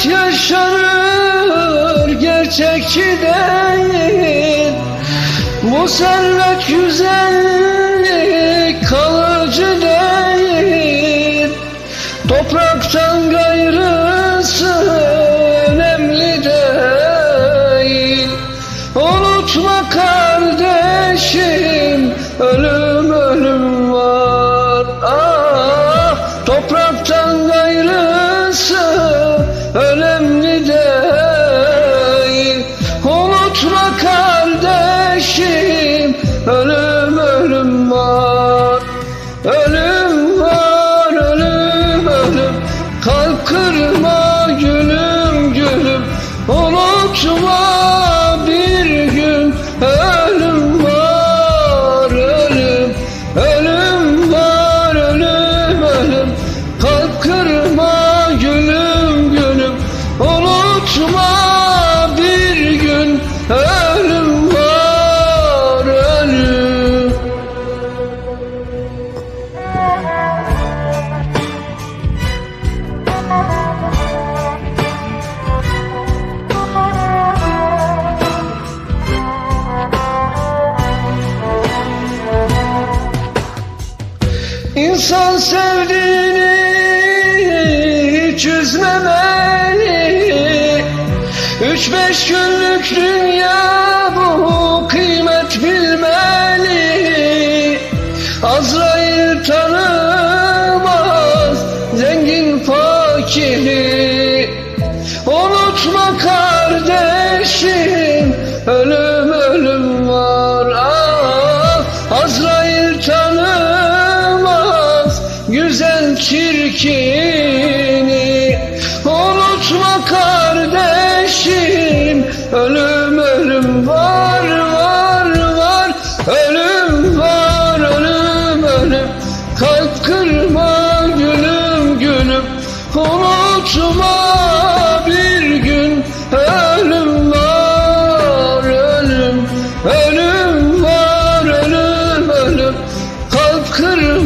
hayat yaşanır gerçekçi değil. Bu servet güzellik kalıcı değil. Topraktan gayrısı önemli değil. Unutma kalbini Unutma hiç üzmemeli. Üç beş günlük dünya bu kıymet bilmeli. Azrail tanımaz zengin fakiri. Unutma kardeşim ölüm ölüm var. Ah, Azrail tanımaz güzel çirkini. Ölüm ölüm var var var. Ölüm var ölüm ölüm. Kalp kırma gülüm gülüm. Unutma bir gün. Ölüm var ölüm. Ölüm var ölüm ölüm. Kalp kırma